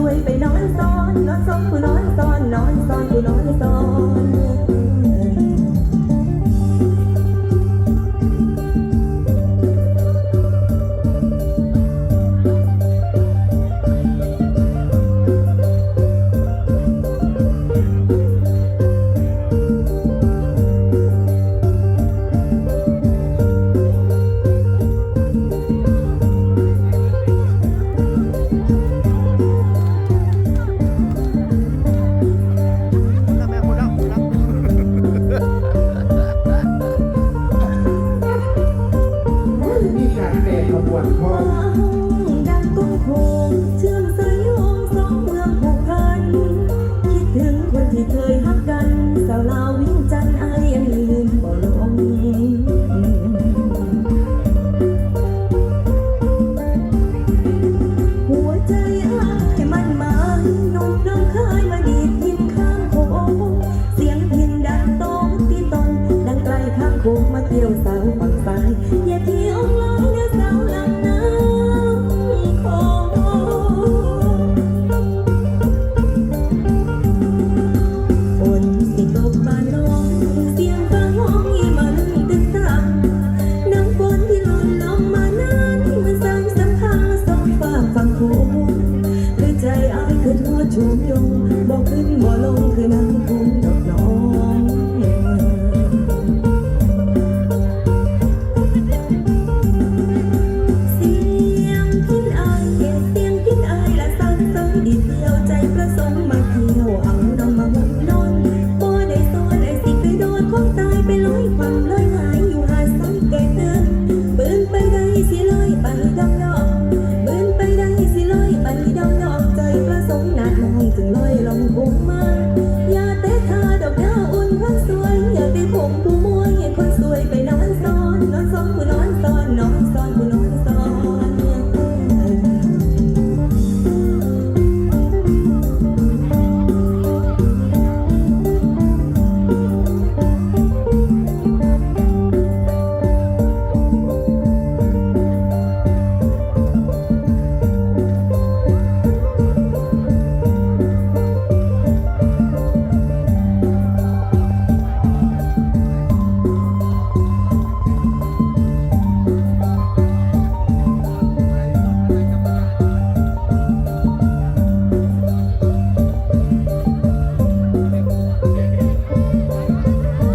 ด้วยไปนอนซ้อนนอนซ้อนผู้นอน วันพ่อ 没有。 จึงลอยลงคงมา